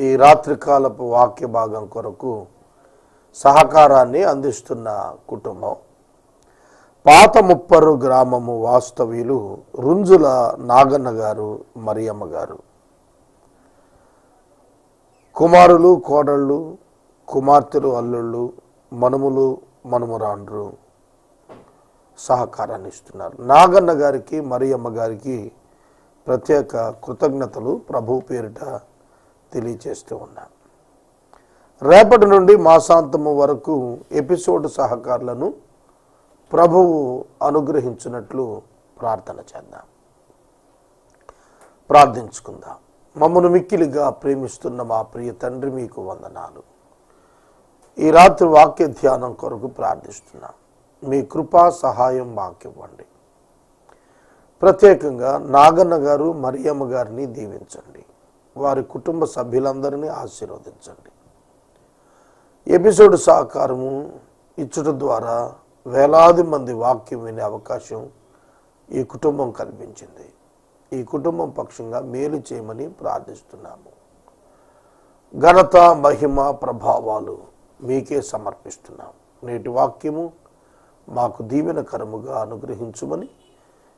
ఈ రాత్రికాలపు వాక్య భాగం కొరకు సహకారాన్ని అందిస్తున్న కుటుంబం. పాత ముప్పరు గ్రామము వాస్తవ్యులు రుంజుల నాగన్న గారు మరియమ్మ గారు. కుమారులు కోడళ్ళు కుమార్తెలు అల్లుళ్ళు మనుములు మనుమురాండ్రు సహకారాన్ని ఇస్తున్నారు. నాగన్న గారికి మరియమ్మ గారికి ప్రత్యేక కృతజ్ఞతలు. ప్రభు పేరిట తెలియచేస్తూ ఉన్నాను రేపటి నుండి మాసాంతము వరకు ఎపిసోడ్ సహకారులను ప్రభువు అనుగ్రహించినట్లు ప్రార్థన చేద్దాం. ప్రార్థించుకుందాం. మమ్మను మిక్కిలిగా ప్రేమిస్తున్న మా ప్రియ తండ్రి మీకు వందనాలు. ఈ రాత్రి వాక్య ధ్యానం కొరకు ప్రార్థిస్తున్నాం. మీ కృపా సహాయం మాకివ్వండి. ప్రత్యేకంగా నాగన్న గారు మరియమ్మ గారిని దీవించండి. వారి కుటుంబ సభ్యులందరినీ ఆశీర్వదించండి. ఎపిసోడ్ సహకారము ఇచ్చుట ద్వారా వేలాది మంది వాక్యం వినే అవకాశం ఈ కుటుంబం కల్పించింది. ఈ కుటుంబం పక్షంగా మేలు చేయమని ప్రార్థిస్తున్నాము. ఘనత మహిమ ప్రభావాలు మీకే సమర్పిస్తున్నాం నేటి వాక్యము మాకు దీవెనకరముగా అనుగ్రహించుమని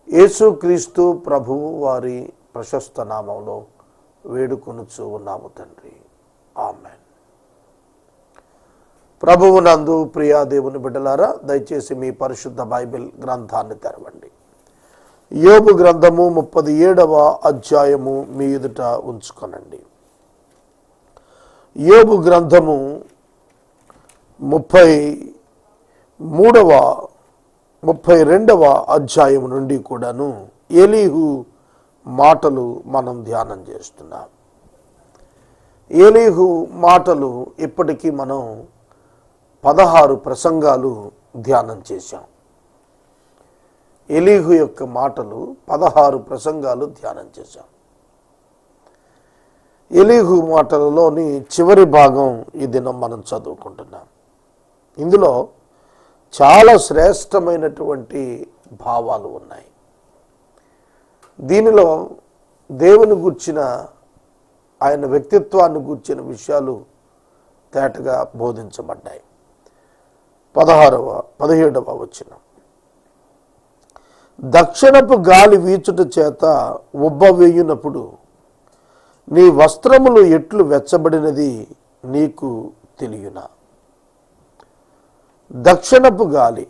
యేసుక్రీస్తు ప్రభువు వారి ప్రశస్త నామంలో వేడుకొనుచూ ఉన్నాము తండ్రి. ఆమెన్. ప్రభువు నందు ప్రియా దేవుని బిడ్డలారా దయచేసి మీ పరిశుద్ధ బైబిల్ గ్రంథాన్ని తెరవండి. యోబు గ్రంథము ముప్పది ఏడవ అధ్యాయము మీ ఎదుట ఉంచుకొనండి. యోబు గ్రంథము ముప్పై మూడవ ముప్పై రెండవ అధ్యాయం నుండి కూడాను ఎలీహు మాటలు మనం ధ్యానం చేస్తున్నాం. ఏలీహు మాటలు ఇప్పటికీ మనం పదహారు ప్రసంగాలు ధ్యానం చేశాం. ఎలీహు యొక్క మాటలు పదహారు ప్రసంగాలు ధ్యానం చేశాం. ఎలీహు మాటలలోని చివరి భాగం ఈ దినం మనం చదువుకుంటున్నాం. ఇందులో చాలా శ్రేష్టమైనటువంటి భావాలు ఉన్నాయి. దీనిలో దేవుని గూర్చిన ఆయన వ్యక్తిత్వాన్ని గూర్చిన విషయాలు తేటగా బోధించబడ్డాయి. పదహారవ పదిహేడవ వచ్చిన దక్షిణపు గాలి వీచుట చేత ఉబ్బవేయునప్పుడు నీ వస్త్రములు ఎట్లు వెచ్చబడినది నీకు తెలియనా? దక్షిణపు గాలి.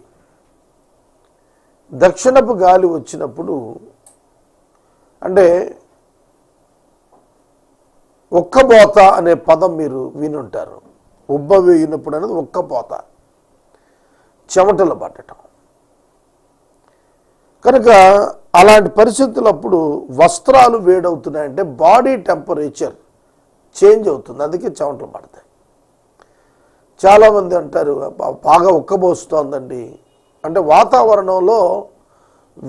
దక్షిణపు గాలి వచ్చినప్పుడు అంటే ఒక్కబోత అనే పదం మీరు వినుంటారు. ఉబ్బ వేయినప్పుడు అనేది ఒక్కపోత చెమటలు పట్టడం కనుక అలాంటి పరిస్థితులప్పుడు వస్త్రాలు వేడవుతున్నాయంటే బాడీ టెంపరేచర్ చేంజ్ అవుతుంది. అందుకే చెమటలు పడతాయి. చాలామంది అంటారు బాగా ఉక్కబోస్తోందండి అంటే వాతావరణంలో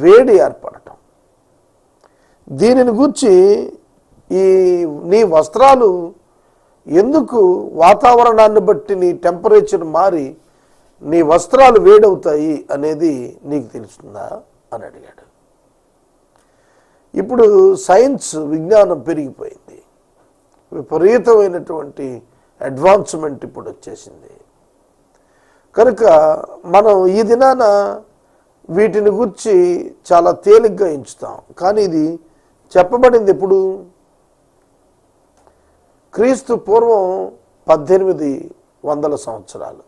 వేడి ఏర్పడటం. దీనిని గురించి ఈ నీ వస్త్రాలు ఎందుకు వాతావరణాన్ని బట్టి నీ టెంపరేచర్ మారి నీ వస్త్రాలు వేడవుతాయి అనేది నీకు తెలుస్తుందా అని అడిగాడు. ఇప్పుడు సైన్స్ విజ్ఞానం పెరిగిపోయింది. విపరీతమైనటువంటి అడ్వాన్స్మెంట్ ఇప్పుడు వచ్చేసింది. కనుక మనం ఈ దినాన వీటిని గురించి చాలా తేలిగ్గా ఎంచుతాం. కానీ ఇది చెప్పబడింది ఎప్పుడు? క్రీస్తు పూర్వం పద్దెనిమిది వందల సంవత్సరాలు.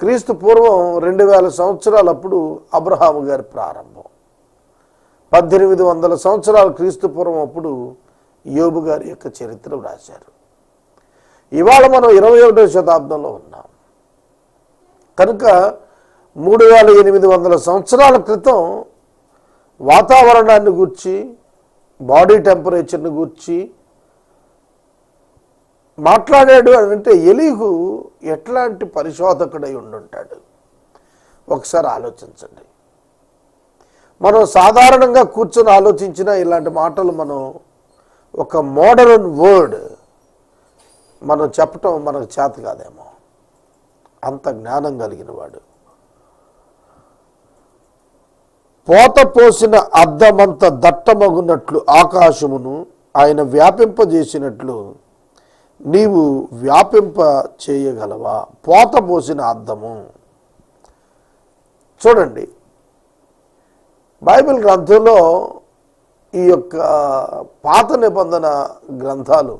క్రీస్తు పూర్వం రెండు వేల సంవత్సరాలప్పుడు అబ్రహాము గారి ప్రారంభం. పద్దెనిమిది వందల సంవత్సరాలు క్రీస్తు పూర్వం అప్పుడు యోబు గారి యొక్క చరిత్ర రాశారు ఇవాళ మనం ఇరవై ఒకటో శతాబ్దంలో ఉన్నాం. కనుక మూడు వేల ఎనిమిది వందల సంవత్సరాల క్రితం వాతావరణాన్ని గూర్చి బాడీ టెంపరేచర్ని గూర్చి మాట్లాడాడు అని అంటే ఎలీహు ఎట్లాంటి పరిశోధకుడై ఉండుంటాడు? ఒకసారి ఆలోచించండి. మనం సాధారణంగా కూర్చొని ఆలోచించిన ఇలాంటి మాటలు మనం ఒక మోడర్న్ వర్డ్ మనం చెప్పటం మనకు చేత కాదేమో. అంత జ్ఞానం కలిగిన వాడు పోత పోసిన అద్దమంత దట్టమగునట్లు ఆకాశమును ఆయన వ్యాపింపజేసినట్లు నీవు వ్యాపింప చేయగలవా? పోత పోసిన అద్దము. చూడండి బైబిల్ గ్రంథంలో ఈ యొక్క పాత నిబంధన గ్రంథాలు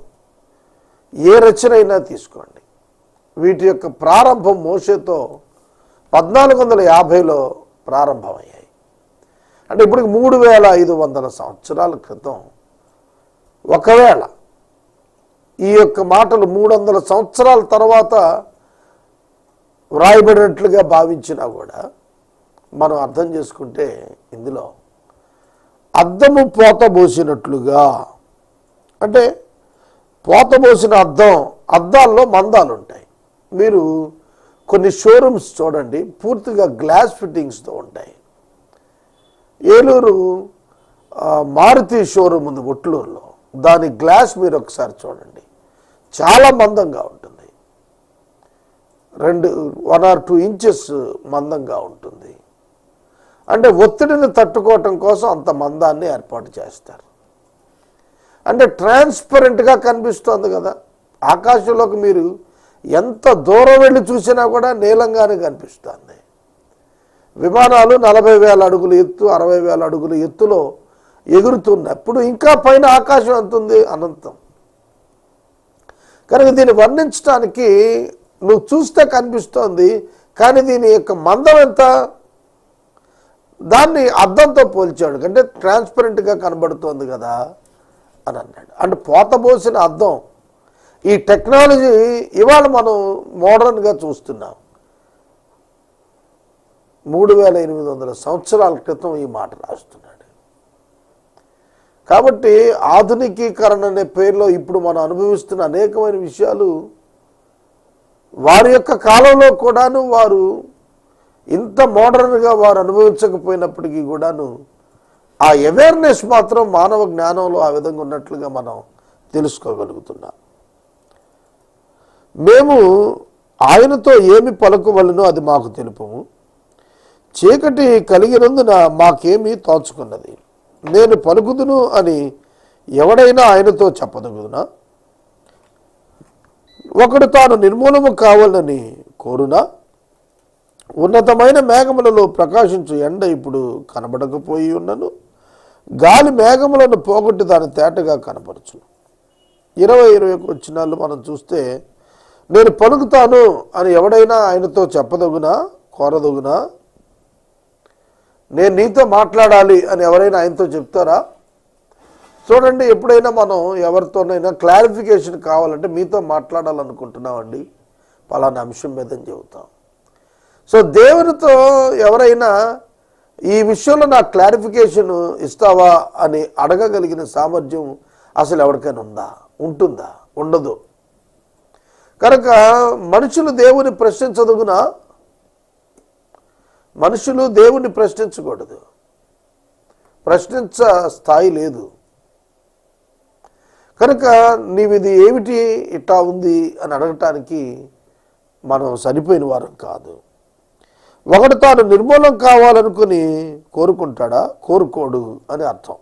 ఏ రచన అయినా తీసుకోండి. వీటి యొక్క ప్రారంభం మోషేతో పద్నాలుగు వందల యాభైలో ప్రారంభమయ్యాయి. అంటే ఇప్పుడు మూడు వేల ఐదు వందల సంవత్సరాల క్రితం ఒకవేళ ఈ యొక్క మాటలు మూడు వందల సంవత్సరాల తర్వాత వ్రాయబడినట్లుగా భావించినా కూడా మనం అర్థం చేసుకుంటే ఇందులో అద్దము పోతబోసినట్లుగా అంటే పోతబోసిన అద్దం అద్దాల్లో మందాలు ఉంటాయి మీరు కొన్ని షోరూమ్స్ చూడండి పూర్తిగా గ్లాస్ ఫిట్టింగ్స్తో ఉంటాయి. ఏలూరు మారుతి షోరూమ్ ఉంది ఒట్లూరులో. దాని గ్లాస్ మీరు ఒకసారి చూడండి. చాలా మందంగా ఉంటుంది. రెండు వన్ ఆర్ టూ ఇంచెస్ మందంగా ఉంటుంది. అంటే ఒత్తిడిని తట్టుకోవటం కోసం అంత మందాన్ని ఏర్పాటు చేస్తారు. అంటే ట్రాన్స్పరెంట్గా కనిపిస్తోంది కదా. ఆకాశంలోకి మీరు ఎంత దూరం వెళ్ళి చూసినా కూడా నీలంగానే కనిపిస్తుంది. విమానాలు నలభై వేల అడుగులు ఎత్తు అరవై వేల అడుగులు ఎత్తులో ఎగురుతున్నప్పుడు ఇంకా పైన ఆకాశం ఎంత ఉంది? అనంతం. కనుక దీన్ని వర్ణించడానికి నువ్వు చూస్తే కనిపిస్తోంది కానీ దీని యొక్క మందం ఎంత? దాన్ని అద్దంతో పోల్చాడు. అంటే ట్రాన్స్పరెంట్గా కనబడుతోంది కదా అని అన్నాడు. అంటే పోతబోసిన అద్దం. ఈ టెక్నాలజీ ఇవాళ మనం మోడర్న్గా చూస్తున్నాం. మూడు వేల ఎనిమిది వందల సంవత్సరాల క్రితం ఈ మాట రాస్తున్నాడు. కాబట్టి ఆధునికీకరణ అనే పేరులో ఇప్పుడు మనం అనుభవిస్తున్న అనేకమైన విషయాలు వారి యొక్క కాలంలో కూడాను వారు ఇంత మోడర్న్గా వారు అనుభవించకపోయినప్పటికీ కూడాను ఆ అవేర్నెస్ మాత్రం మానవ జ్ఞానంలో ఆ విధంగా ఉన్నట్లుగా మనం తెలుసుకోగలుగుతున్నాం. మేము ఆయనతో ఏమి పలుకువలనో అది మాకు తెలుపము. చీకటి కలిగినందున మాకేమీ తోచుకున్నది. నేను పలుకుదును అని ఎవడైనా ఆయనతో చెప్పదగుదునా? ఒకడు తాను నిర్మూలము కావాలని కోరునా? ఉన్నతమైన మేఘములలో ప్రకాశించు ఎండ ఇప్పుడు కనబడకపోయి ఉన్నను గాలి మేఘములను పోగొట్టి దాని తేటగా కనపరచు ఇరవై ఇరవై వచ్చినాళ్ళు మనం చూస్తే నేను పలుకుతాను అని ఎవడైనా ఆయనతో చెప్పదగునా కోరదగునా? నేను నీతో మాట్లాడాలి అని ఎవరైనా ఆయనతో చెప్తారా? చూడండి ఎప్పుడైనా మనం ఎవరితోనైనా క్లారిఫికేషన్ కావాలంటే మీతో మాట్లాడాలనుకుంటున్నామండి. పలానా అంశం మీద అని చెబుతాం. సో దేవునితో ఎవరైనా ఈ విషయంలో నాకు క్లారిఫికేషన్ ఇస్తావా అని అడగగలిగిన సామర్థ్యం అసలు ఎవరికైనా ఉందా? ఉంటుందా? ఉండదు. కనుక మనుషులు దేవుని ప్రశ్నించదుగునా మనుషులు దేవుణ్ణి ప్రశ్నించకూడదు. ప్రశ్నించ స్థాయి లేదు. కనుక నీవిది ఏమిటి ఇట్టా ఉంది అని అడగటానికి మనం సరిపోయిన వారం కాదు. ఒకడు తాను నిర్మూలం కావాలనుకుని కోరుకుంటాడా? కోరుకోడు అని అర్థం.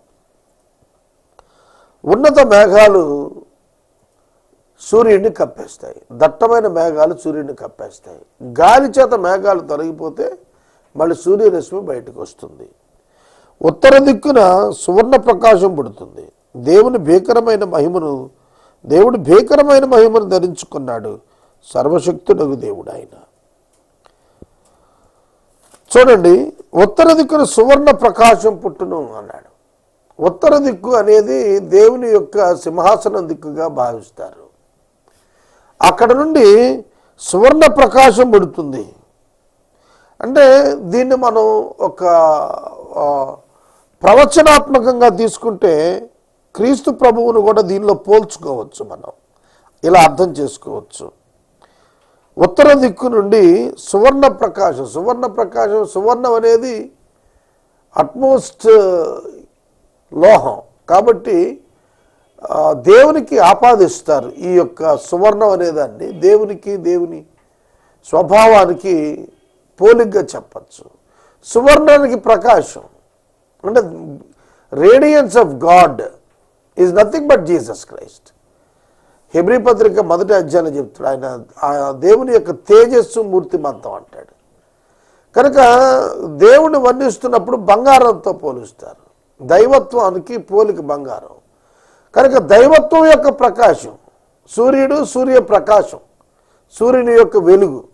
ఉన్నత మేఘాలు సూర్యుడిని కప్పేస్తాయి. దట్టమైన మేఘాలు సూర్యుడిని కప్పేస్తాయి. గాలి చేత మేఘాలు తొలగిపోతే మళ్ళీ సూర్యరశ్మి బయటకు వస్తుంది. ఉత్తర దిక్కున సువర్ణ ప్రకాశం పుడుతుంది. దేవుని భీకరమైన మహిమను దేవుడు భీకరమైన మహిమను ధరించుకున్నాడు. సర్వశక్తుడగు దేవుడు ఆయన. చూడండి ఉత్తర దిక్కున సువర్ణ ప్రకాశం పుట్టును అన్నాడు. ఉత్తర దిక్కు అనేది దేవుని యొక్క సింహాసనం దిక్కుగా భావిస్తారు. అక్కడ నుండి సువర్ణ ప్రకాశం పుడుతుంది. అంటే దీన్ని మనం ఒక ప్రవచనాత్మకంగా తీసుకుంటే క్రీస్తు ప్రభువును కూడా దీనిలో పోల్చుకోవచ్చు మనం. ఇలా అర్థం చేసుకోవచ్చు. ఉత్తర దిక్కు నుండి సువర్ణ ప్రకాశం సువర్ణ ప్రకాశం సువర్ణం అనేది అట్మోస్ట్ లోహం. కాబట్టి దేవునికి ఆపాదిస్తారు ఈ యొక్క సువర్ణం అనేదాన్ని దేవునికి దేవుని స్వభావానికి పోలిగ్గా చెప్పచ్చు. సువర్ణానికి ప్రకాశం. అంటే radiance of God is nothing but Jesus Christ హెబ్రి పత్రిక మొదటి అధ్యాయంలో చెప్తాడు ఆయన ఆ దేవుని యొక్క తేజస్సు మూర్తిమంతం అంటాడు. కనుక దేవుని వర్ణిస్తున్నప్పుడు బంగారంతో పోలుస్తారు. దైవత్వానికి పోలిక బంగారం. కనుక దైవత్వం యొక్క ప్రకాశం సూర్యుడు సూర్య ప్రకాశం సూర్యుని యొక్క వెలుగు.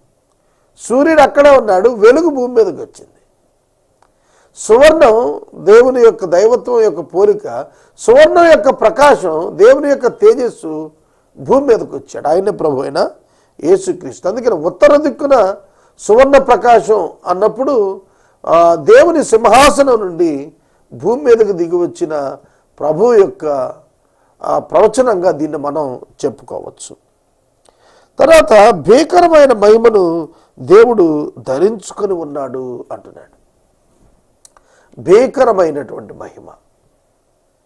సూర్యుడు అక్కడే ఉన్నాడు వెలుగు భూమి మీదకి వచ్చింది. సువర్ణం దేవుని యొక్క దైవత్వం యొక్క పోలిక సువర్ణం యొక్క ప్రకాశం దేవుని యొక్క తేజస్సు భూమి మీదకి వచ్చాడు. ఆయనే ప్రభు అయిన యేసుక్రీస్తు. అందుకని ఉత్తర దిక్కున సువర్ణ ప్రకాశం అన్నప్పుడు దేవుని సింహాసనం నుండి భూమి మీదకు దిగి వచ్చిన ప్రభు యొక్క ప్రవచనంగా దీన్ని మనం చెప్పుకోవచ్చు. తర్వాత భీకరమైన మహిమను దేవుడు ధరించుకొని ఉన్నాడు అంటున్నాడు. భీకరమైనటువంటి మహిమ.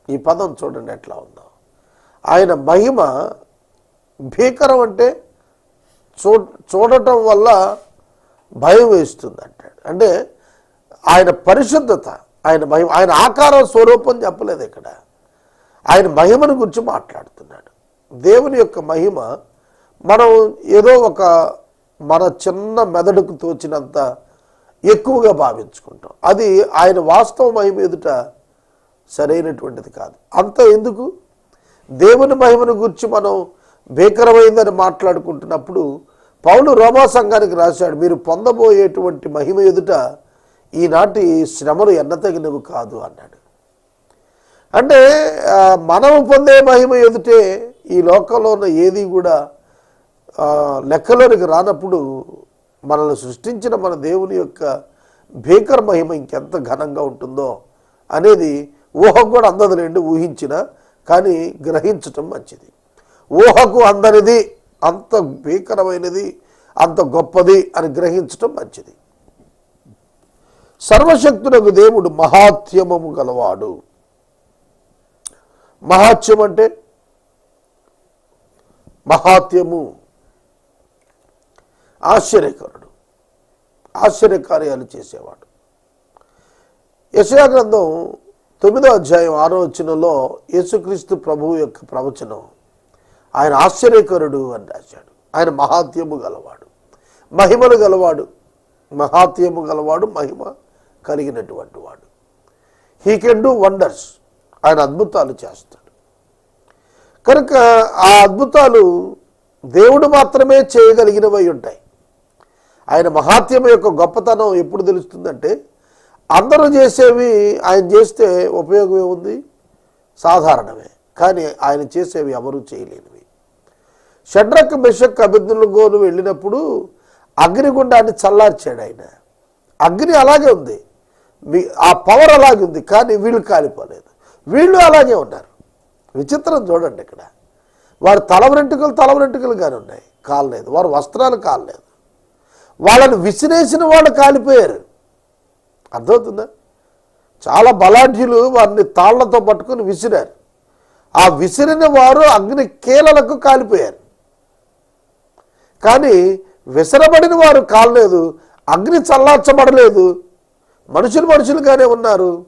ఈ పదం చూడండి ఎట్లా ఉందో. ఆయన మహిమ భీకరం అంటే చూ చూడటం వల్ల భయం వేస్తుంది అంటాడు అంటే ఆయన పరిశుద్ధత ఆయన మహిమ ఆయన ఆకారం స్వరూపం చెప్పలేదు ఇక్కడ. ఆయన మహిమను గురించి మాట్లాడుతున్నాడు. దేవుని యొక్క మహిమ మనం ఏదో ఒక మన చిన్న మెదడుకు తోచినంత ఎక్కువగా భావించుకుంటాం. అది ఆయన వాస్తవ మహిమ ఎదుట సరైనటువంటిది కాదు. అంత ఎందుకు? దేవుని మహిమను గురించి మనం భీకరమైందని మాట్లాడుకుంటున్నప్పుడు పౌలు రోమా సంఘానికి రాశాడు మీరు పొందబోయేటువంటి మహిమ ఎదుట ఈనాటి శ్రమలు ఎన్నతగినవి కాదు అన్నాడు. అంటే మనము పొందే మహిమ ఎదుటే ఈ లోకంలో ఉన్న ఏది కూడా లెక్కలోనికి రానప్పుడు మనల్ని సృష్టించిన మన దేవుని యొక్క భీకర మహిమ ఇంకెంత ఘనంగా ఉంటుందో అనేది ఊహకు కూడా అందదులేండి ఊహించిన కానీ గ్రహించటం మంచిది. ఊహకు అందనిది అంత భీకరమైనది అంత గొప్పది అని గ్రహించటం మంచిది. సర్వశక్తులకు దేవుడు మహాత్యమము గలవాడు. మహాత్యం అంటే మహాత్యము. ఆశ్చర్యకరుడు. ఆశ్చర్యకార్యాలు చేసేవాడు. యశయా గ్రంథం తొమ్మిదో అధ్యాయం ఆరో వచనంలో యేసుక్రీస్తు ప్రభువు యొక్క ప్రవచనం ఆయన ఆశ్చర్యకరుడు అని రాశాడు. ఆయన మహాత్యము గలవాడు. మహిమలు గలవాడు. మహాత్యము గలవాడు మహిమ కలిగినటువంటి వాడు. హీ కెన్ డూ వండర్స్ ఆయన అద్భుతాలు చేస్తాడు. కనుక ఆ అద్భుతాలు దేవుడు మాత్రమే చేయగలిగినవై ఉంటాయి. ఆయన మహాత్యం యొక్క గొప్పతనం ఎప్పుడు తెలుస్తుందంటే అందరూ చేసేవి ఆయన చేస్తే ఉపయోగం ఏముంది? సాధారణమే. కానీ ఆయన చేసేవి ఎవరూ చేయలేనివి. షడ్రక్ మెషక్ అభిజ్ఞులగోను వెళ్ళినప్పుడు అగ్నిగుండాన్ని చల్లార్చాడు ఆయన. అగ్ని అలాగే ఉంది. ఆ పవర్ అలాగే ఉంది కానీ వీళ్ళు కాలిపోలేదు. వీళ్ళు అలాగే ఉన్నారు. విచిత్రం చూడండి ఇక్కడ. వారి తలవరెంటుకలు వెంట్రుకలు కానీ ఉన్నాయి కాలలేదు వారి వస్త్రాలు కాలలేదు వాళ్ళని విసిరేసిన వాళ్ళు కాలిపోయారు. అర్థమవుతుందా? చాలా బలాఢ్యులు వారిని తాళ్ళతో పట్టుకొని విసిరారు. ఆ విసిరిన వారు అగ్ని కీలలకు కాలిపోయారు. కానీ విసరబడిన వారు కాలలేదు అగ్ని చల్లార్చబడలేదు. మనుషులు మనుషులుగానే ఉన్నారు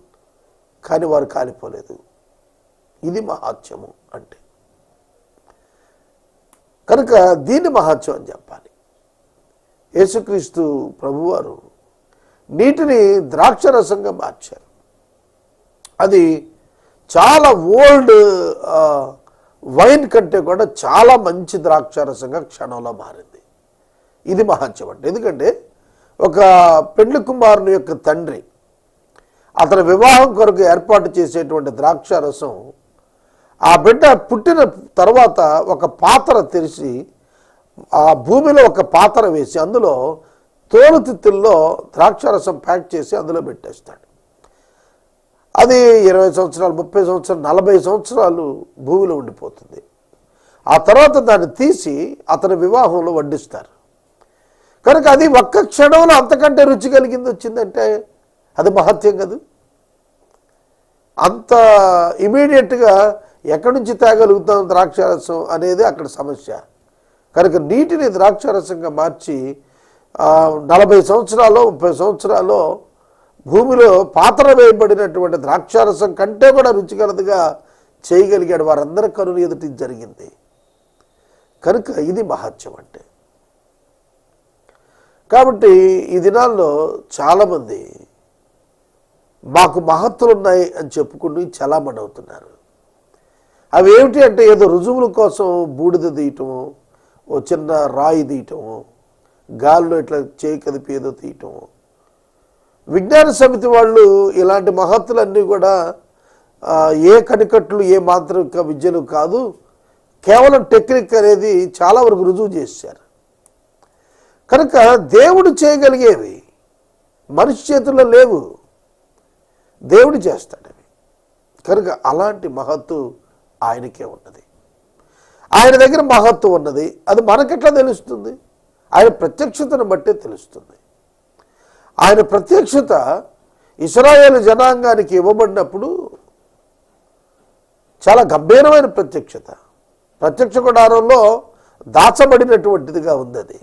కానీ వారు కాలిపోలేదు. ఇది మహాత్యము అంటే. కనుక దీన్ని మహాత్యం అని చెప్పాలి. యేసుక్రీస్తు ప్రభువారు నీటిని ద్రాక్షరసంగా మార్చారు. అది చాలా ఓల్డ్ వైన్ కంటే కూడా చాలా మంచి ద్రాక్షారసంగా క్షణంలో మారింది. ఇది మహాత్యం అంటే ఎందుకంటే ఒక పెండ్లి కుమారుని యొక్క తండ్రి అతని వివాహం కొరకు ఏర్పాటు చేసేటువంటి ద్రాక్షారసం ఆ బిడ్డ పుట్టిన తర్వాత ఒక పాత్ర తెరిచి ఆ భూమిలో ఒక పాత్ర వేసి అందులో తోలుతిత్తుల్లో ద్రాక్షారసం ప్యాక్ చేసి అందులో పెట్టేస్తాడు. అది ఇరవై సంవత్సరాలు ముప్పై సంవత్సరాలు నలభై సంవత్సరాలు భూమిలో ఉండిపోతుంది. ఆ తర్వాత దాన్ని తీసి అతని వివాహంలో వడ్డిస్తారు. కనుక అది ఒక్క క్షణంలో అంతకంటే రుచి కలిగింది వచ్చిందంటే అది మహత్యం కదా? అంత ఇమీడియట్గా ఎక్కడి నుంచి తేగలుగుతాం ద్రాక్షారసం అనేది అక్కడ సమస్య. కనుక నీటిని ద్రాక్షారసంగా మార్చి నలభై సంవత్సరాలు ముప్పై సంవత్సరాలు భూమిలో పాత్ర వేయబడినటువంటి ద్రాక్షారసం కంటే కూడా రుచికరదిగా చేయగలిగాడు వారందరి కనులు ఎదుటి జరిగింది. కనుక ఇది మహత్యం అంటే. కాబట్టి ఈ దినాల్లో చాలామంది మాకు మహత్తులు ఉన్నాయి అని చెప్పుకుంటూ చలామణి అవుతున్నారు. అవి ఏమిటి అంటే ఏదో రుజువుల కోసం బూడిద తీయటము ఓ చిన్న రాయి తీయటము గాల్లో ఇట్లా చేయి కదిపి ఏదో తీయటము విజ్ఞాన సమితి వాళ్ళు ఇలాంటి మహత్తులన్నీ కూడా ఏ కనికట్లు ఏ మాత్రం విద్యలు కాదు కేవలం టెక్నిక్ అనేది చాలా వరకు రుజువు చేశారు. కనుక దేవుడు చేయగలిగేవి మనిషి చేతుల్లో లేవు. దేవుడు చేస్తాడవి కనుక అలాంటి మహత్తు ఆయనకే ఉన్నది. ఆయన దగ్గర మహత్వం ఉన్నది. అది మనకెట్లా తెలుస్తుంది? ఆయన ప్రత్యక్షతను బట్టే తెలుస్తుంది. ఆయన ప్రత్యక్షత ఇస్రాయేల్ జనాంగానికి ఇవ్వబడినప్పుడు చాలా గంభీరమైన ప్రత్యక్షత. ప్రత్యక్ష గుడారంలో దాచబడినటువంటిదిగా ఉంది అది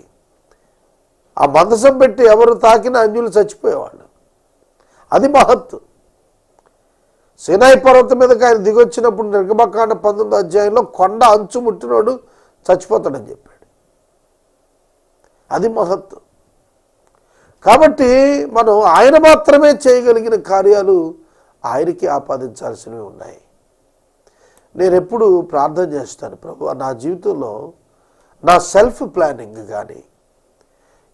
ఆ మందసం పెట్టి ఎవరు తాకినా అన్యులు చచ్చిపోయేవాళ్ళు. అది మహత్తు. సినాయి పర్వతం మీదకి ఆయన దిగొచ్చినప్పుడు నిర్గమకాండ పంతొమ్మిది అధ్యాయంలో కొండ అంచు ముట్టినోడు చచ్చిపోతాడని చెప్పాడు. అది మహత్తు కాబట్టి మనం ఆయన మాత్రమే చేయగలిగిన కార్యాలు ఆయనకి ఆపాదించాల్సినవి ఉన్నాయి. నేను ఎప్పుడు ప్రార్థన చేస్తాను ప్రభు నా జీవితంలో నా సెల్ఫ్ ప్లానింగ్ కానీ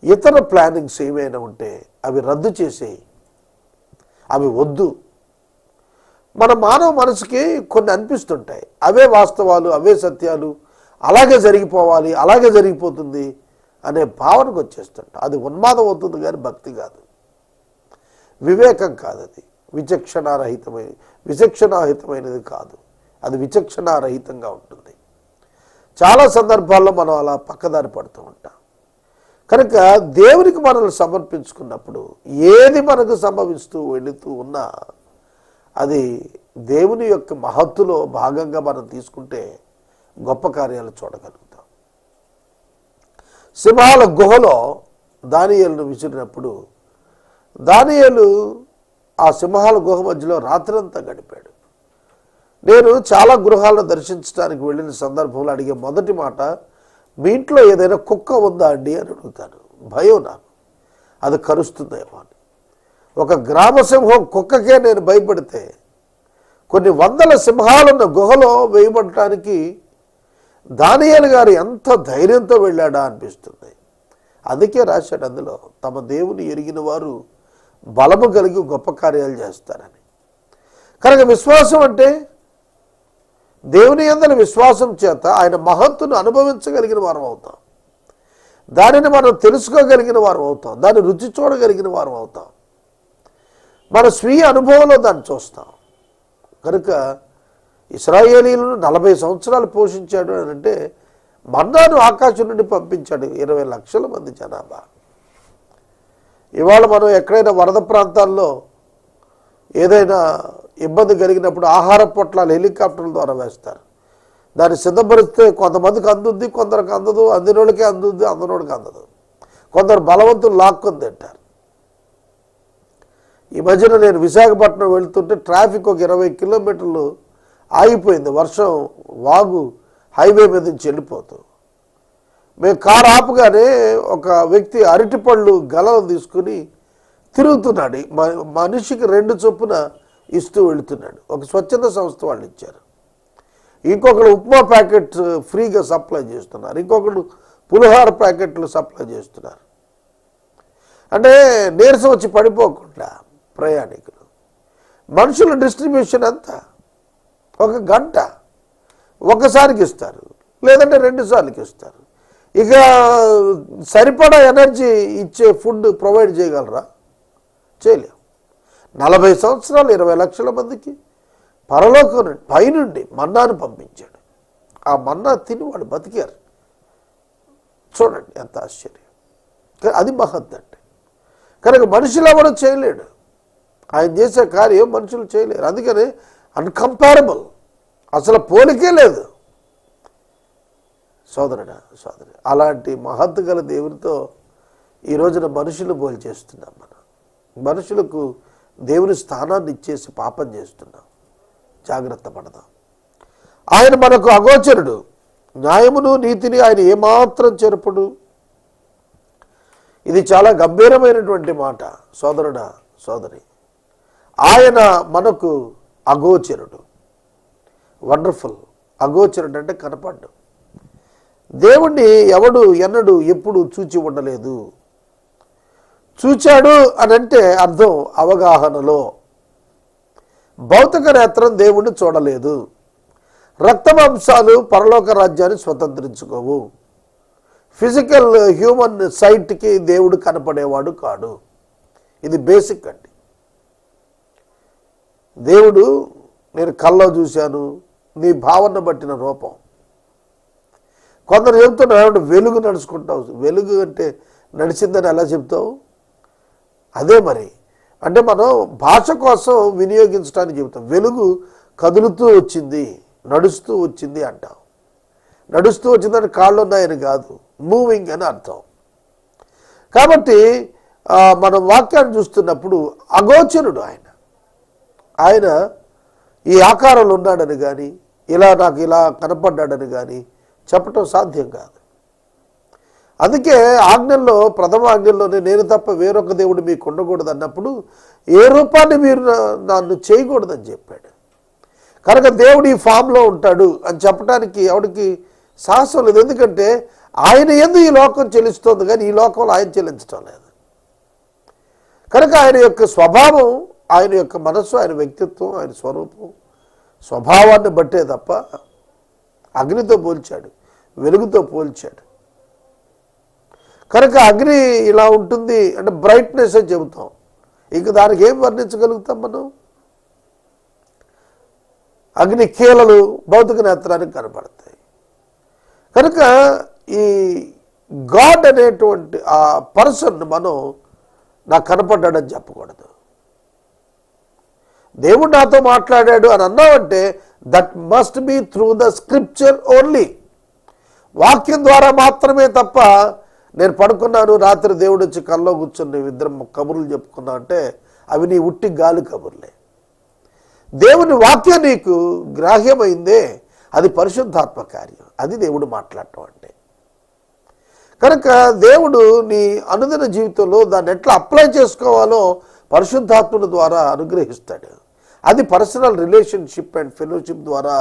ఇతర ప్లానింగ్స్ ఏమైనా ఉంటే అవి రద్దు చేసేయి. అవి వద్దు. మన మానవ మనసుకి కొన్ని అనిపిస్తుంటాయి. అవే వాస్తవాలు అవే సత్యాలు అలాగే జరిగిపోవాలి అలాగే జరిగిపోతుంది అనే భావనకు వచ్చేస్తుంటాం అది ఉన్మాదం అవుతుంది కానీ భక్తి కాదు. వివేకం కాదు అది విచక్షణారహితమైన విచక్షణారహితమైనది కాదు. అది విచక్షణారహితంగా ఉంటుంది. చాలా సందర్భాల్లో మనం అలా పక్కదారి పడుతూ ఉంటాం. కనుక దేవునికి మనల్ని సమర్పించుకున్నప్పుడు ఏది మనకు సంభవిస్తూ వెళుతూ ఉన్నా అది దేవుని యొక్క మహత్తులో భాగంగా మనం తీసుకుంటే గొప్ప కార్యాలు చూడగలుగుతాం. సింహాల గుహలో దానియలను విసిరినప్పుడు దానియలు ఆ సింహాల గుహ మధ్యలో రాత్రంతా గడిపాడు. నేను చాలా గృహాలను దర్శించడానికి వెళ్ళిన సందర్భంలో అడిగే మొదటి మాట మీ ఇంట్లో ఏదైనా కుక్క ఉందా అండి? అని అడుగుతాను భయం నాకు. అది కరుస్తుందేమో అని. ఒక గ్రామ సింహం కుక్కకే నేను భయపడితే కొన్ని వందల సింహాలున్న గుహలో వేయబడటానికి దానియాలు గారు ఎంత ధైర్యంతో వెళ్ళాడా అనిపిస్తుంది. అందుకే రాశాడు అందులో తమ దేవుని ఎరిగిన వారు బలము కలిగి గొప్ప కార్యాలు చేస్తారని. కనుక విశ్వాసం అంటే దేవుని అందరి విశ్వాసం చేత ఆయన మహత్తును అనుభవించగలిగిన వారం అవుతాం. దానిని మనం తెలుసుకోగలిగిన వారం అవుతాం. దాన్ని రుచి చూడగలిగిన వారం అవుతాం. మన స్వీయ అనుభవంలో దాన్ని చూస్తాం. కనుక ఇస్రాయేలీలను నలభై సంవత్సరాలు పోషించాడు అని అంటే మన్నాను ఆకాశం నుండి పంపించాడు ఇరవై లక్షల మంది జనాభా. ఇవాళ మనం ఎక్కడైనా వరద ప్రాంతాల్లో ఏదైనా ఇబ్బంది కలిగినప్పుడు ఆహార పొట్లాలు హెలికాప్టర్ల ద్వారా వేస్తారు. దాన్ని సిద్ధపరిస్తే కొంతమందికి అందుద్ది కొందరికి అందదు అందినోళ్ళకి అందుద్ది అందనోడికి అందదు. కొందరు బలవంతులు లాక్కొని తింటారు. ఈ మధ్యన నేను విశాఖపట్నం వెళ్తుంటే ట్రాఫిక్ ఒక ఇరవై కిలోమీటర్లు ఆగిపోయింది. వర్షం వాగు హైవే మీద నుంచి వెళ్ళిపోతూ. మేము కారు ఆపగానే ఒక వ్యక్తి అరటిపళ్ళు గలలు తీసుకుని తిరుగుతున్నాడు. మ- మనిషికి రెండు చొప్పున ఇస్తూ వెళుతున్నాడు. ఒక స్వచ్ఛంద సంస్థ వాళ్ళు ఇచ్చారు. ఇంకొకడు ఉప్మా ప్యాకెట్ ఫ్రీగా సప్లై చేస్తున్నారు. ఇంకొకడు పులిహార ప్యాకెట్లు సప్లై చేస్తున్నారు. అంటే నీరసం వచ్చి పడిపోకుండా ప్రయాణికులు. మనుషుల డిస్ట్రిబ్యూషన్ అంతా ఒక గంట ఒకసారికి ఇస్తారు లేదంటే రెండు సార్లకి ఇస్తారు. ఇక సరిపడా ఎనర్జీ ఇచ్చే ఫుడ్ ప్రొవైడ్ చేయగలరా? చేయలేం. నలభై సంవత్సరాలు ఇరవై లక్షల మందికి పరలోకం పైనుండి మన్నాను పంపించాడు. ఆ మన్నా తిని వాళ్ళు బతికారు. చూడండి ఎంత ఆశ్చర్యం. అది మహత్ అంటే. కనుక మనుషులు ఎవరో చేయలేడు. ఆయన చేసే కార్యం మనుషులు చేయలేరు. అందుకని అన్కంపారబుల్ అసలు పోలికే లేదు. సోదరుడా సోదరి అలాంటి మహత్తు గల దేవునితో ఈ రోజున మనుషులు పోలి చేస్తున్నాం మనం. మనుషులకు దేవుని స్థానాన్ని ఇచ్చేసి పాపం చేస్తున్నాం. జాగ్రత్త పడదాం. ఆయన మనకు అగోచరుడు. న్యాయమును నీతిని ఆయన ఏమాత్రం చెరపడు. ఇది చాలా గంభీరమైనటువంటి మాట. సోదరుడా సోదరి ఆయన మనకు అగోచరుడు. వండర్ఫుల్ అగోచరుడు అంటే కనపడ్డు. దేవుణ్ణి ఎవడు ఎన్నడు ఎప్పుడు చూచి ఉండలేదు. చూచాడు అని అంటే అర్థం అవగాహనలో. భౌతిక నేత్రం దేవుణ్ణి చూడలేదు. రక్తమాంసాలు పరలోక రాజ్యాన్ని స్వతంత్రించుకోవు. ఫిజికల్ హ్యూమన్ సైట్కి దేవుడు కనపడేవాడు కాడు. ఇది బేసిక్ అండి దేవుడు నేను కల్లో చూశాను నీ భావన బట్టిన రూపం. కొందరు చెప్తున్నారు వెలుగు నడుచుకుంటావు. వెలుగు అంటే నడిచిందని ఎలా చెప్తావు అదే మరి. అంటే మనం భాష కోసం వినియోగించడానికి చెబుతాం. వెలుగు కదులుతూ వచ్చింది నడుస్తూ వచ్చింది అంటాం. నడుస్తూ వచ్చిందని కాళ్ళు ఉన్నాయని కాదు మూవింగ్ అని అర్థం. కాబట్టి మనం వాక్యాన్ని చూస్తున్నప్పుడు అగోచరుడు ఆయన. ఆయన ఈ ఆకారంలో ఉన్నాడని కానీ ఇలా నాకు ఇలా కనపడ్డాడని కానీ చెప్పటం సాధ్యం కాదు. అందుకే ఆజ్ఞల్లో ప్రథమ ఆజ్ఞల్లోనే నేను తప్ప వేరొక దేవుడు మీకు ఉండకూడదు అన్నప్పుడు ఏ రూపాన్ని మీరు నన్ను చేయకూడదని చెప్పాడు. కనుక దేవుడు ఈ ఫామ్లో ఉంటాడు అని చెప్పడానికి ఎవడికి సాహసం లేదు. ఎందుకంటే ఆయన ఎందు ఈ లోకం చెల్లిస్తోంది కానీ ఈ లోకంలో ఆయన చెల్లించడం లేదు. కనుక ఆయన యొక్క స్వభావం ఆయన యొక్క మనస్సు ఆయన వ్యక్తిత్వం ఆయన స్వరూపం స్వభావాన్ని బట్టే తప్ప అగ్నితో పోల్చాడు వెలుగుతో పోల్చాడు. కనుక అగ్ని ఇలా ఉంటుంది అంటే బ్రైట్నెస్ అని చెబుతాం. ఇంక దానికి ఏం వర్ణించగలుగుతాం మనం? అగ్ని కీలలు భౌతిక నేత్రానికి కనపడతాయి. కనుక ఈ గాడ్ అనేటువంటి ఆ పర్సన్ మనం నాకు కనపడ్డాడని చెప్పకూడదు. దేవుడు నాతో మాట్లాడాడు అని అన్నావంటే that must be through the scripture only వాక్యం ద్వారా మాత్రమే తప్ప నేను పడుకున్నాను రాత్రి దేవుడు వచ్చి కల్లో కూర్చుని ఇద్దరం కబుర్లు చెప్పుకున్నా అంటే అవి నీ ఉట్టి గాలి కబుర్లే. దేవుని వాక్యం నీకు గ్రాహ్యమైందే అది పరిశుద్ధాత్మ కార్యం అది దేవుడు మాట్లాడటం అంటే. కనుక దేవుడు నీ అనుదిన జీవితంలో దాన్ని ఎట్లా అప్లై చేసుకోవాలో పరిశుద్ధాత్ముల ద్వారా అనుగ్రహిస్తాడు. అది పర్సనల్ రిలేషన్షిప్ అండ్ ఫెలోషిప్ ద్వారా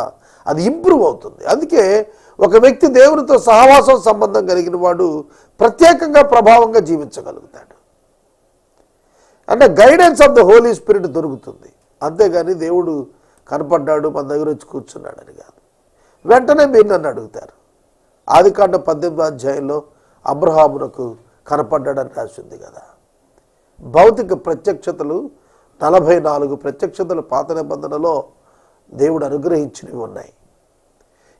అది ఇంప్రూవ్ అవుతుంది. అందుకే ఒక వ్యక్తి దేవునితో సహవాసం సంబంధం కలిగిన వాడు ప్రత్యేకంగా ప్రభావంగా జీవించగలుగుతాడు. అంటే guidance of the Holy Spirit దొరుకుతుంది. అంతేగాని దేవుడు కనపడ్డాడు మన దగ్గర వచ్చి కూర్చున్నాడని కాదు. వెంటనే మీరు నన్ను అడుగుతారు. ఆదికాండ పద్దెనిమిది అధ్యాయంలో అబ్రహామునకు కనపడ్డాడని రాసింది కదా. భౌతిక ప్రత్యక్షతలు నలభై నాలుగు ప్రత్యక్షతలు పాత నిబంధనలో దేవుడు అనుగ్రహించినవి ఉన్నాయి.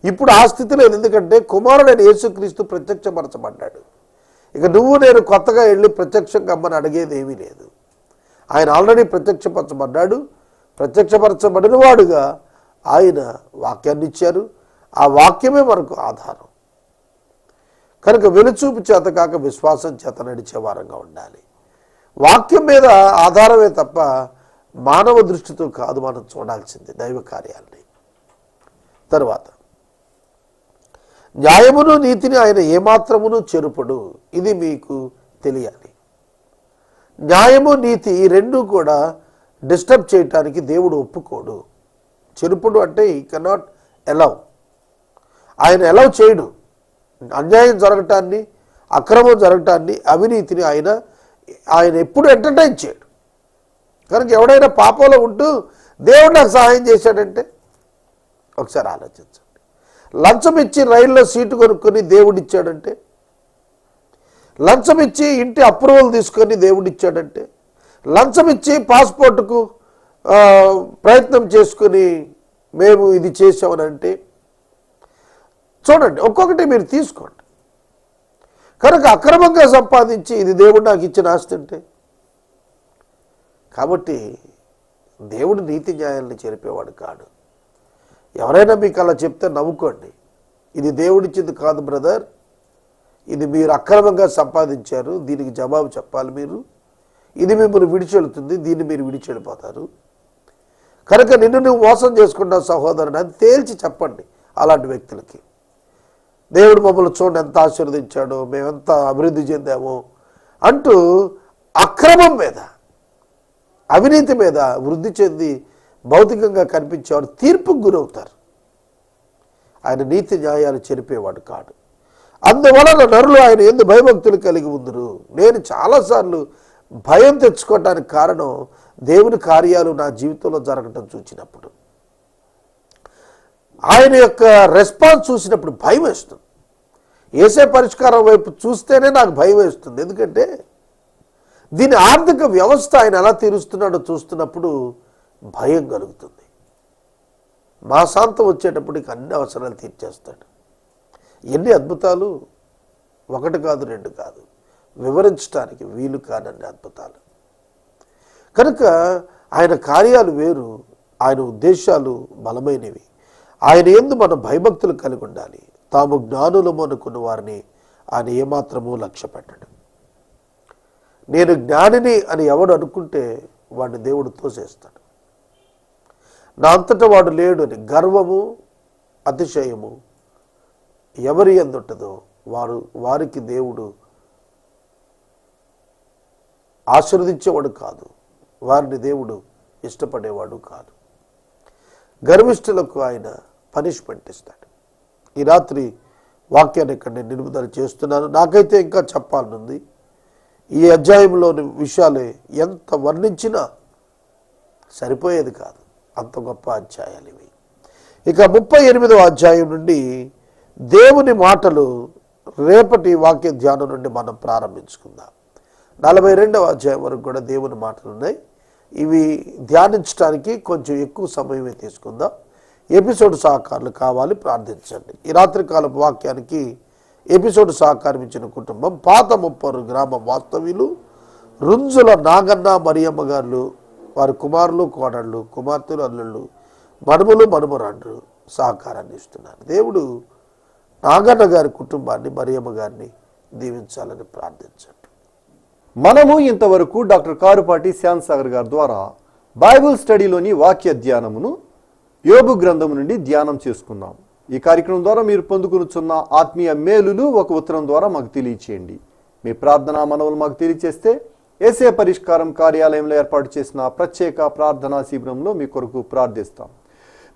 ఇప్పుడు ఆ స్థితి లేదు. ఎందుకంటే కుమారుడైన యేసుక్రీస్తు ప్రత్యక్షపరచబడ్డాడు. ఇక నువ్వు నేను కొత్తగా వెళ్ళి ప్రత్యక్షం కమ్మని అడిగేది ఏమీ లేదు. ఆయన ఆల్రెడీ ప్రత్యక్షపరచబడ్డాడు. ప్రత్యక్షపరచబడిన వాడుగా ఆయన వాక్యాన్ని ఇచ్చారు. ఆ వాక్యమే మనకు ఆధారం. కనుక వెలుచూపు చేత కాక విశ్వాసం చేత నడిచే వారంగా ఉండాలి. వాక్యం మీద ఆధారమే తప్ప మానవ దృష్టితో కాదు మనం చూడాల్సింది దైవ కార్యాలని. తరువాత న్యాయమును నీతిని ఆయన ఏమాత్రమును చెరుపడు ఇది మీకు తెలియాలి. న్యాయము నీతి ఈ రెండు కూడా డిస్టర్బ్ చేయటానికి దేవుడు ఒప్పుకోడు. చెరుపుడు అంటే ఈ కెనాట్ ఎలవ్ ఆయన ఎలవ్ చేయడు. అన్యాయం జరగటాన్ని అక్రమం జరగటాన్ని అవినీతిని ఆయన ఆయన ఎప్పుడు ఎంటర్టైన్ చేయడు. కనుక ఎవడైనా పాపంలో ఉంటూ దేవుడు నాకు సహాయం చేశాడంటే ఒకసారి ఆలోచించండి. లంచం ఇచ్చి రైల్లో సీటు కొనుక్కొని దేవుడిచ్చాడంటే లంచం ఇచ్చి ఇంటి అప్రూవల్ తీసుకొని దేవుడిచ్చాడంటే లంచం ఇచ్చి పాస్పోర్ట్కు ప్రయత్నం చేసుకొని మేము ఇది చేసామనంటే చూడండి ఒక్కొక్కటి మీరు తీసుకోండి. కనుక అక్రమంగా సంపాదించి ఇది దేవుడు నాకు ఇచ్చిన ఆస్తి అంటే? కాబట్టి దేవుడు నీతి న్యాయాలను చెరిపేవాడు కాడు. ఎవరైనా మీకు అలా చెప్తే నవ్వుకోండి. ఇది దేవుడిచ్చింది కాదు బ్రదర్. ఇది మీరు అక్రమంగా సంపాదించారు. దీనికి జవాబు చెప్పాలి మీరు. ఇది మిమ్మల్ని విడిచెళ్తుంది దీన్ని మీరు విడిచెళ్ళిపోతారు కనుక నిన్ను నువ్వు మోసం చేసుకున్నావు సహోదరుని అని తేల్చి చెప్పండి అలాంటి వ్యక్తులకి. దేవుడు మమ్మల్ని చూడండి ఎంత ఆశీర్వదించాడో మేమెంత అభివృద్ధి చెందామో అంటూ అక్రమం మీద అవినీతి మీద వృద్ధి చెంది భౌతికంగా కనిపించేవాడు తీర్పుకు గురవుతారు. ఆయన నీతి న్యాయాలు చెరిపేవాడు కాడు. అందువలన నరులు ఆయన ఎందు భయభక్తులు కలిగి ఉందరు. నేను చాలాసార్లు భయం తెచ్చుకోవటానికి కారణం దేవుని కార్యాలు నా జీవితంలో జరగటం చూసినప్పుడు ఆయన యొక్క రెస్పాన్స్ చూసినప్పుడు భయం వేస్తుంది. ఏసే పరిష్కారం వైపు చూస్తేనే నాకు భయం వేస్తుంది. ఎందుకంటే దీని ఆర్థిక వ్యవస్థ ఆయన ఎలా తీరుస్తున్నాడో చూస్తున్నప్పుడు భయం కలుగుతుంది. మాసాంతం వచ్చేటప్పటికి అన్ని అవసరాలు తీర్చేస్తాడు. ఎన్ని అద్భుతాలు? ఒకటి కాదు రెండు కాదు. వివరించడానికి వీలు కానన్ని అద్భుతాలు. కనుక ఆయన కార్యాలు వేరు ఆయన ఉద్దేశాలు బలమైనవి. ఆయన ఎందు మనం భయభక్తులు కలిగి ఉండాలి. తాము జ్ఞానులము అనుకున్న వారిని ఆయన ఏమాత్రము లక్ష్య పెట్టడు. నేను జ్ఞానిని అని ఎవడు అనుకుంటే వాడిని దేవుడు తోసేస్తాడు. నా అంతటా వాడు లేడు అని గర్వము అతిశయము ఎవరి ఎందుంటుందో వారు వారికి దేవుడు ఆశీర్వదించేవాడు కాదు. వారిని దేవుడు ఇష్టపడేవాడు కాదు. గర్విష్ఠులకు ఆయన పనిష్మెంట్ ఇస్తాడు. ఈ రాత్రి వాక్యాన్ని ఇక్కడ నేను నిలుపుదల చేస్తున్నాను. నాకైతే ఇంకా చెప్పాలనుంది ఈ అధ్యాయంలోని విషయాలే ఎంత వర్ణించినా సరిపోయేది కాదు. అంత గొప్ప అధ్యాయాలు ఇవి. ఇక ముప్పై ఎనిమిదవ అధ్యాయం నుండి దేవుని మాటలు రేపటి వాక్య ధ్యానం నుండి మనం ప్రారంభించుకుందాం. నలభై రెండవ అధ్యాయం వరకు కూడా దేవుని మాటలు ఉన్నాయి. ఇవి ధ్యానించడానికి కొంచెం ఎక్కువ సమయమే తీసుకుందాం. ఎపిసోడ్ సహకారులు కావాలి ప్రార్థించండి. ఈ రాత్రికాలపు వాక్యానికి ఎపిసోడ్ సహకారం ఇచ్చిన కుటుంబం పాత ముప్పరు గ్రామ వాస్తవ్యులు రుంజుల నాగన్న మరియమ్మ గారు వారి కుమారులు కోడళ్ళు కుమార్తెలు అల్లుళ్ళు మనుమలు మనుమరాండ్రు సహకారాన్ని ఇస్తున్నారు. దేవుడు నాగన్న గారి కుటుంబాన్ని మరియమ్మ గారిని దీవించాలని ప్రార్థించండి. మనము ఇంతవరకు డాక్టర్ కారుపాటి శ్యామ్ సాగర్ గారి ద్వారా బైబిల్ స్టడీలోని వాక్య ధ్యానమును యోగు గ్రంథం నుండి ధ్యానం చేసుకుందాం. ఈ కార్యక్రమం ద్వారా మీరు పొందుకునుచున్న ఆత్మీయ మేలులు ఒక ఉత్తరం ద్వారా మాకు తెలియచేయండి. మీ ప్రార్థనా మనవులు మాకు తెలియచేస్తే ఏసే పరిష్కారం కార్యాలయంలో ఏర్పాటు చేసిన ప్రత్యేక ప్రార్థనా శిబిరంలో మీ కొరకు ప్రార్థిస్తాం.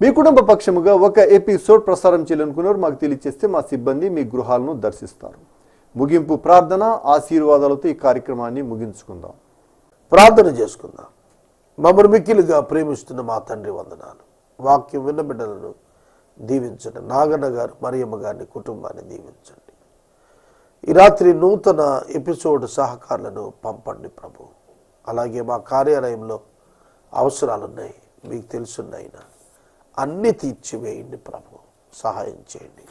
మీ కుటుంబ పక్షముగా ఒక ఎపిసోడ్ ప్రసారం చేయాలనుకున్నారు మాకు తెలియచేస్తే మా సిబ్బంది మీ గృహాలను దర్శిస్తారు. ముగింపు ప్రార్థన ఆశీర్వాదాలతో ఈ కార్యక్రమాన్ని ముగించుకుందాం. ప్రార్థన చేసుకుందాం. మమ్మల్ని మిక్కిలుగా ప్రేమిస్తున్న మా తండ్రి వందనాలు. వాక్యం విన్న బిడ్డలను దీవించండి. నాగన్న గారు మరియమ్మ గారిని కుటుంబాన్ని దీవించండి. ఈ రాత్రి నూతన ఎపిసోడ్ సహకారులను పంపండి ప్రభు. అలాగే మా కార్యాలయంలో అవసరాలున్నాయి మీకు తెలుసున్నాయినా అన్ని తీర్చివేయండి ప్రభు. సహాయం చేయండి.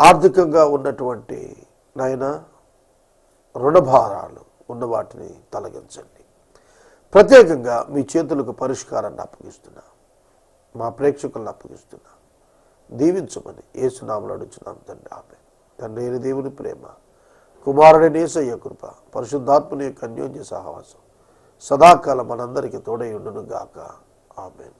ఆర్థికంగా ఉన్నటువంటి నాయన రుణభారాలు ఉన్న వాటిని తొలగించండి. ప్రత్యేకంగా మీ చేతులకు పరిష్కారాన్ని అప్పగిస్తున్నా. మా ప్రేక్షకులను అప్పగిస్తున్నాను దీవించమని ఏసునామలు అడుగుచున్నాం తండ్రి. ఆమె తండ్రి అయిన దేవుని ప్రేమ కుమారుడి నేసయ్య కృప పరిశుద్ధాత్మని యొక్క అన్యోన్య సహవాసం సదాకాలం మనందరికీ తోడై ఉండును గాక ఆమెన్.